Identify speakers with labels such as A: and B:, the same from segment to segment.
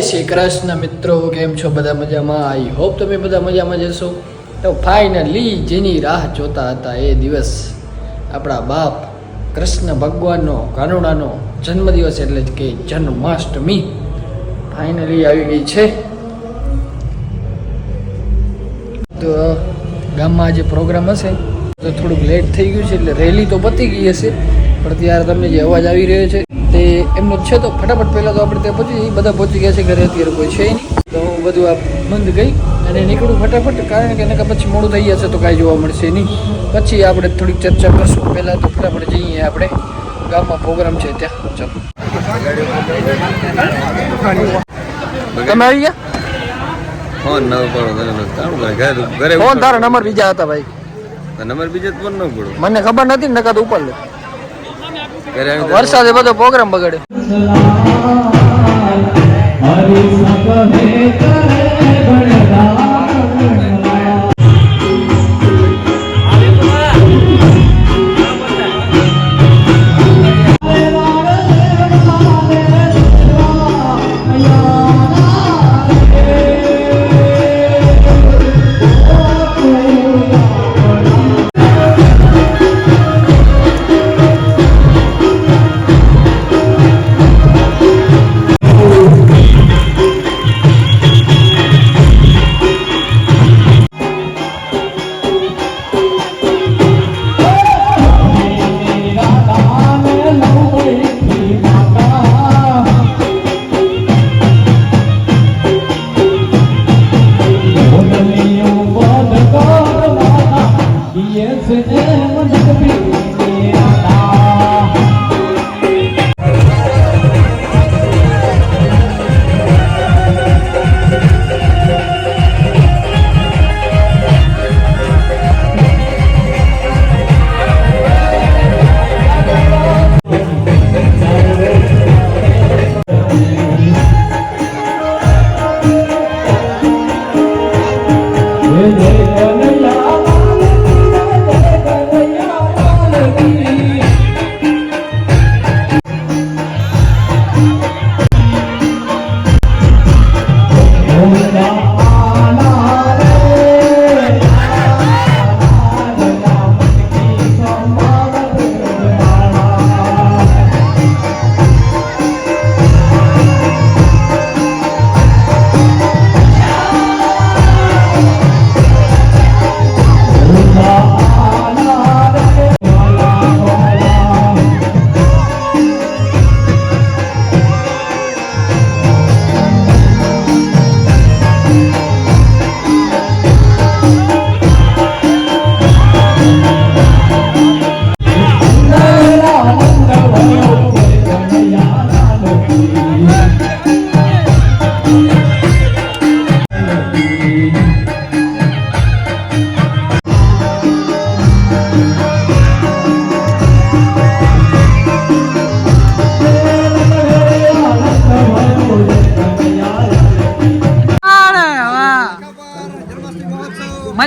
A: શ્રી કૃષ્ણ મિત્રો, કેમ છો બધા મજામાં? આઈ હોપ તમે બધા મજામાં જશો તો ફાઇનલી જેની રાહ જોતા હતા એ દિવસ આપણા બાપ કૃષ્ણ ભગવાનનો કાનુડાનો જન્મદિવસ એટલે કે જન્માષ્ટમી ફાઇનલી આવી ગઈ છે. તો ગામમાં આજે પ્રોગ્રામ હશે. તો થોડુંક લેટ થઈ ગયું છે, એટલે રેલી તો પતી ગઈ હશે. પણ ત્યારે તમને જે અવાજ આવી રહ્યો છે તે એમનો જ છે. તો ફટાફટ પહેલાં તો આપણે ત્યાં પહોંચી જઈએ. બધા પહોંચી ગયા છે ઘરે. અત્યારે કોઈ છે નહીં. તો હું બધું આ બંધ ગઈ અને નીકળું ફટાફટ. કારણ કે એના પછી મોડું થઈ જશે તો કાંઈ જોવા મળશે નહીં. પછી આપણે થોડીક ચર્ચા કરશું. પહેલાં તો ફટાફટ જઈએ આપણે. ગામમાં પ્રોગ્રામ છે ત્યાં. ચાલો. તમે આવી ગયા?
B: ફોન ન પડો ઘરે
A: ફોન તારા નંબર બીજા હતા ભાઈ.
B: નંબર બીજા ફોન ન પડો
A: મને ખબર નથી ને નકાદ ઉપર લે. વરસાદે બધો પ્રોગ્રામ બગાડે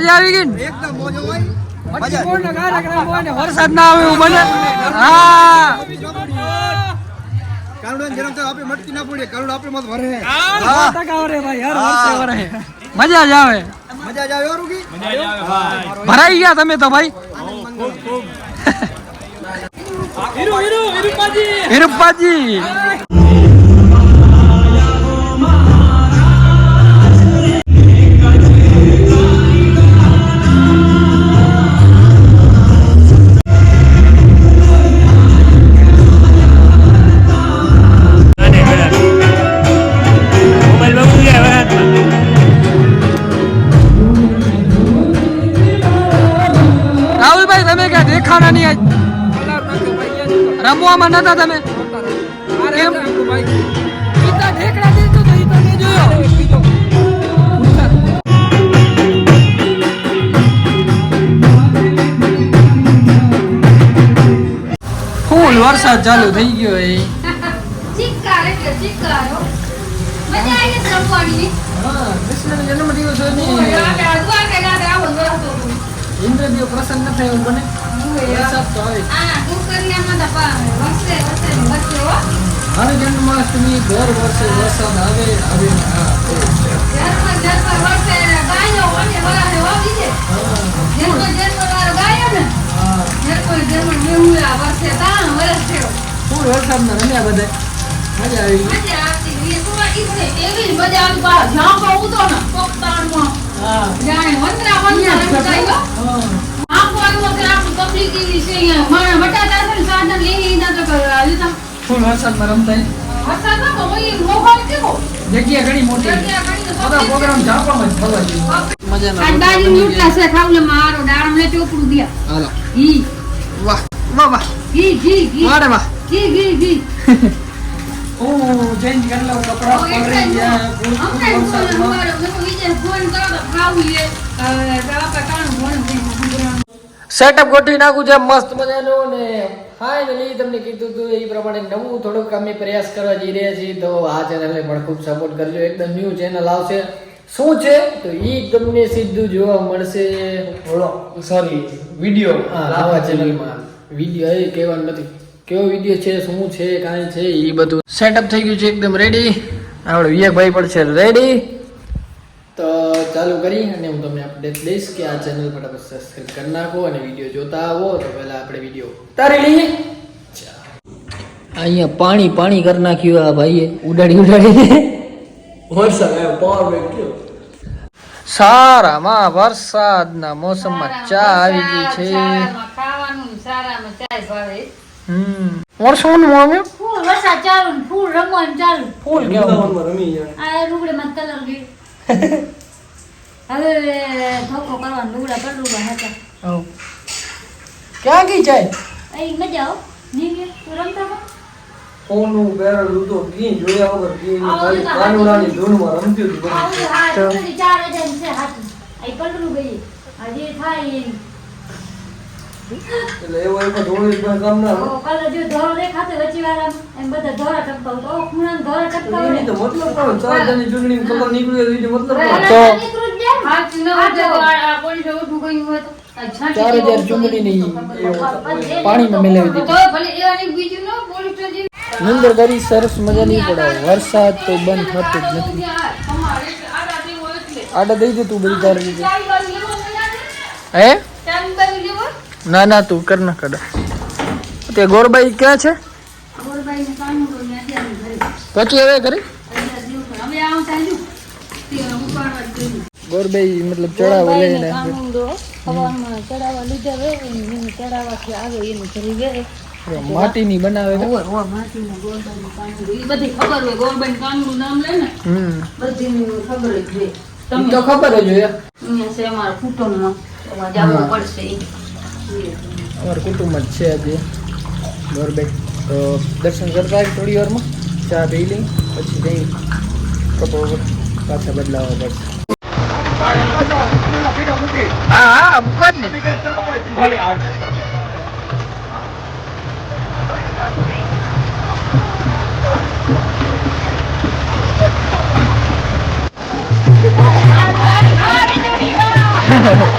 A: મજા આવી ગઈ ને? કોણનો કાર્યક્રમ હોય વરસાદ ના આવે એવું બને? હા. મજા જ આવે. ભરાઈ ગયા તમે તો ભાઈ. વિરુપાજી ચિક્કાર એટલે આજ. રમવામાં નતા તમે?
C: રમવાની. અડવા કે રાતે આવો વરસતો હતો.
A: ઇન્દ્રદેવ પ્રસન્ન થાય બને. હર જન્માષ્ટમી દર વર્ષે વરસાદ આવે આવે વરસાદમાં રમ્યા બધા મજા આવી
C: મજા આવતી મજા આવી બહાર જ્યાં કહું તો ને પોતાનું
A: હા.
C: જાણે વંદરા વંદરા રમતા આવ્યો
A: હા.
C: ઝાંપો આવ્યો ત્યારે આપણું તકલીફ એવી છે અહીંયા. મારા વટાતા છે ને સાધન લઈને ઈના તો લીધા
A: ફૂલ વરસાદમાં રમતા એ.
C: વરસાદ નતો હોય એ મોહન કેવો?
A: જગ્યા ઘણી મોટી.
C: જગ્યા ઘણી તો
A: બધા પ્રોગ્રામ ઝાપામાં જ થવા જોઈએ મજાના.
C: અંદાજી ન્યુટલા છે. ખાવલે મારો દાડમ ને ચોપડું દિયા
A: હાલો.
C: ઘી
A: વાહ. વાહ વાહ.
C: ઘી ઘી ઘી
A: વારે વાહ.
C: ઘી ઘી ઘી
A: ઓ ચેન્જ કરી લઉં કપડા પલળી ગયા ફૂલ ફૂલ વરસાદમાં. સેટઅપ ગોઠવી નાખું છે મસ્ત મજાનું ને ફાઇનલી તમને કીધું હતું એ પ્રમાણે નવું થોડુંક અમે પ્રયાસ કરવા જઈ રહ્યા છીએ. તો આ ચેનલને પણ ખૂબ સપોર્ટ કરજો. એકદમ ન્યૂ ચેનલ આવશે. શું છે? તો એ તમને સીધું જોવા મળશે.
D: સોરી વીડિયો
A: નવા ચેનલમાં વીડિયો એ કહેવાનું નથી. કેવો વીડિયો છે શું છે કાંઈ છે એ બધું સેટઅપ થઈ ગયું છે એકદમ રેડી આપણે વિવેકભાઈ પણ છે રેડી તો ચાલુ કરી અને હું તમને અપડેટ દઈશ કે આ ચેનલ ફટાફટ સબસ્ક્રાઇબ કરી નાખો અને વીડિયો જોતા આવો. તો પહેલા આપણે વીડિયો ઉતારી લઈએ. અહીંયા પાણી પાણી કરી નાખ્યું આ ભાઈએ. ઉડાડી ઉડાડીને.
D: વરસાદ આવ્યો પાવર બેંક કયો
A: સારામાં વરસાદના મોસમમાં ચા આવી ગઈ છે.
C: ખાવાનું સારામાં ચાય ભાવે.
A: હમ. વરસાદનું આવ્યું
C: ફૂલ વરસાદ ચાલુ ફૂલ રમવાનું ચાલુ.
A: ફૂલ
D: વૃંદાવનમાં રમી જાય
C: આ લુગડામાં કલર ગઈ હવે ધોકો કરવાનો લુગડા પર લુગડા હતા
A: ક્યાં ગઈ ચાય
C: અહીં મજા આવો નહીં રમતા હતા?
D: બેરલ લીધો કી જોયા વગર કી
C: આવો
D: ખાલી
C: તો
D: કાનુડાની ધૂનમાં રમતી હતી બધી.
C: ઓલી હા, ચૂંટણી ચાર હજાર છે હાથમાં. અહીં પલરું ગઈ. આ જે થાય
D: એટલે એવો એક ધોળી કોઈ કામ ના
C: ઓ, કલર જો ધોળો દેખાતો વચ્ચે વાળા એમ બધા ધોળા ટપકાવ તો ખૂણા ધોળા ટપકાવ
D: એની તો મતલબ પણ ચાર જણની ચૂંટણી ખબર નીકળી મતલબ
A: તો- ચાર હજાર ચૂંટણીની
C: ની પાણી.
A: પાણીમાં મેલાવી દીધી.
C: તો ભલે એવાની બીજું ન
A: નિંદર કરી સરસ મજાની પડે વરસાદ તો બંધ થતો જ નથી. આડા દઈ દે તું બધી તાર રીતે. હે? ના ના તું કર ના કડા તે ગોરબાઈ ક્યાં છે? પછી હવે ઘરે? ગોરબાઈ મતલબ ચડાવો લઈને માટીની બનાવે છે.
C: બધી ખબર હોય ગોરબેન કાનનું નામ લે ને
A: હમ
C: બધી ખબર જ હોય
A: ઈ
C: તમને
A: તો ખબર જ હોય.
C: અહીંયા છે અમારા કુટુંબમાં. એમાં જવું
A: હા.
C: પડશે ઈ.
A: અમારા કુટુંબ જ છે આજે. ગોરબાઈ તો દર્શન કરતા આવી થોડી વારમાં? ચા પી લઈ પછી જઈ. કપડો પાછા બદલાવવા પડશે. હા હા મૂકો જ ને ઓ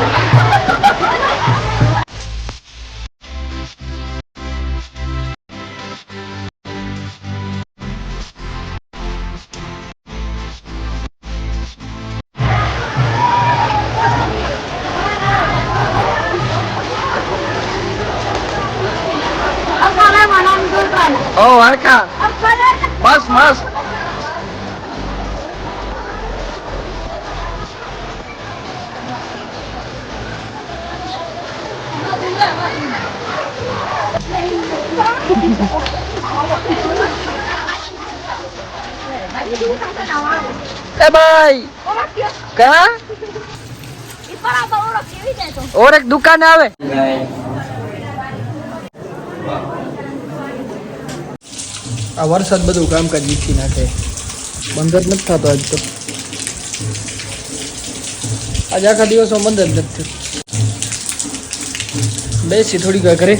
A: એ ભાઈ! કા? ઓળખ દુકાન આવે. આ વરસાદ બધું કામકાજ વીખી નાખે. બંધ નથી થતો આજ તો. આજે આખા દિવસમાં બંધ જ નથી બેસી થોડીક વાર ઘરે.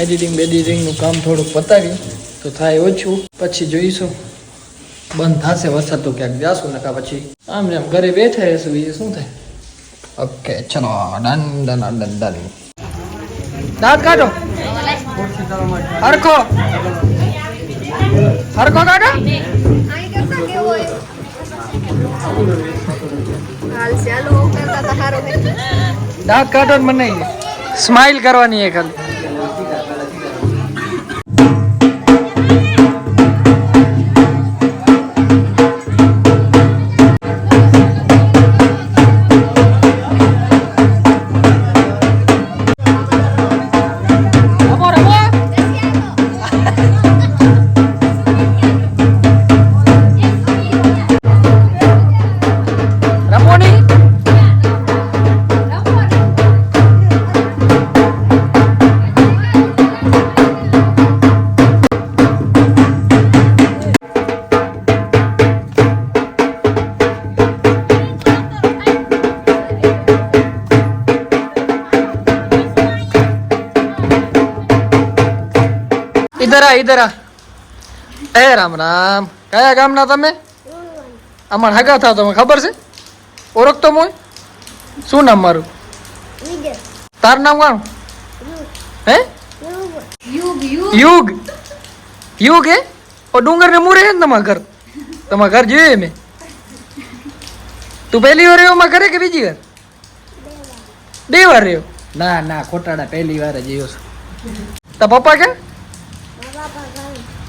A: એડિટિંગ બેડિટિંગનું કામ થોડુંક પતાવી તો થાય ઓછું. પછી જોઈશું. બંધ થશે વરસાદ તો ક્યાંક જાશું નકા પછી આમ જેમ ઘરે બેઠા રહેશું બીજું શું થાય? ઓકે ચલો ડન ડન ડન ડન દાંત કાઢો. હરખો. હરખો કાઢો. દાંત કાઢો મને. સ્માઇલ કરવાની એ ખાલી ઇધર આ ઇધર આ એ રામ રામ કયા ગામના તમે અમાર હગા થાવ તમે ખબર છે ઓળખતો મોય શું નામ મારું તારું નામ કોણ હે
C: યુગ યુગ
A: યુગ યુગ હે ઓ ડુંગર ને મુરે હે ને તમારા ઘર તમારા ઘર જોયે મેં તું પહેલી વાર રહ્યો માં ઘરે કે બીજી વાર બે વાર રહ્યો ના ના ખોટાડા પહેલી વાર જ રહ્યો છું તા પપ્પા કે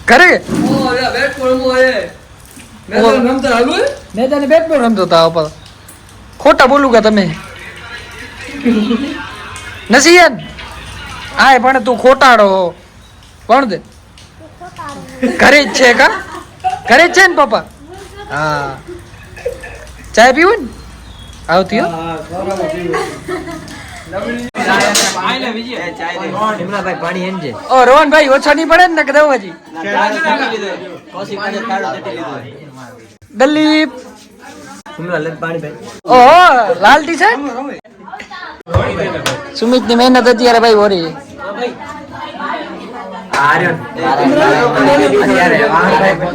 A: ઘરે
D: મેદાને બેટ બોલ રમતા હાલું હે
A: મેં તને બેટ પર ખોટા બોલું કે તમે? નથી યાર પણ તું ખોટાડો કોણ દે. ઘરે જ છે કા? ઘરે જ છે ને પપ્પા? હા. ચાય પીવું ને? આવતી હો ભાઈ રોહનભાઈ, ઓછો નહીં પડે ને કે દઉં હજી. દલીપ. ઓહો લાલ ટી શર્ટ સુમિતની મહેનત અત્યારે ભાઈ, ઓરી.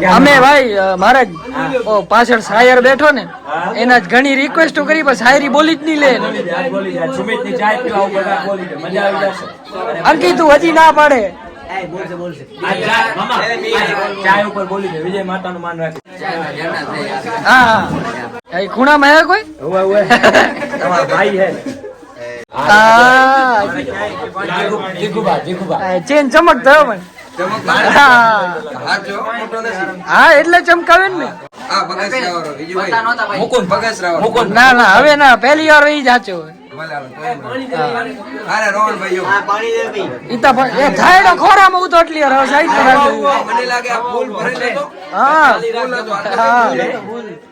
A: અમે ભાઈ અ, મારા જ, ઓ પાછળ શાયર બેઠો ને એના જ ઘણી રિક્વેસ્ટો કરી પણ શાયરી બોલી જ નહીં લે. અંકિત તું હજી ના પાડે. હા હા. કઈ ખૂણામાં કોઈ? હા ચેન ચમકતો હો પણ હા
B: હાથ જો મોટો નથી
A: હા એટલે ચમકાવે ને ના ના હવે ના પહેલી વાર એ જાચો
B: ભલે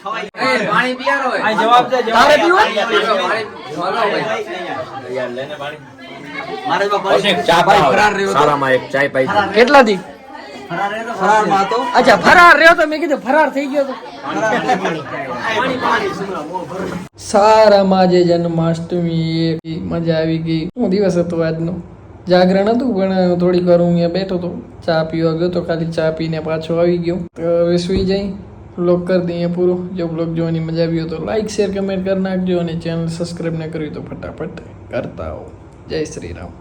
A: પણ
B: આ
A: કેટલા દી અચ્છા ફરાર રહ્યો તો મેં કીધું ફરાર થઈ ગયો તો. સારામાં જે જન્માષ્ટમી એ મજા આવી ગઈ. શું દિવસ હતો આજનો. જાગરણ હતું પણ થોડીક વાર હું અહીંયા બેઠો હતો ચા પીવા ગયો તો ખાલી ચા પીને પાછો આવી ગયો. હવે સુઈ જાય બ્લોગ કરી દઈએ પૂરો. જો બ્લોગ જોવાની મજા આવી હોય તો લાઇક શેર કમેન્ટ કરી નાખજો અને ચેનલ સબસ્ક્રાઈબ ન કરી તો ફટાફટ કરતા હો જય શ્રી રામ.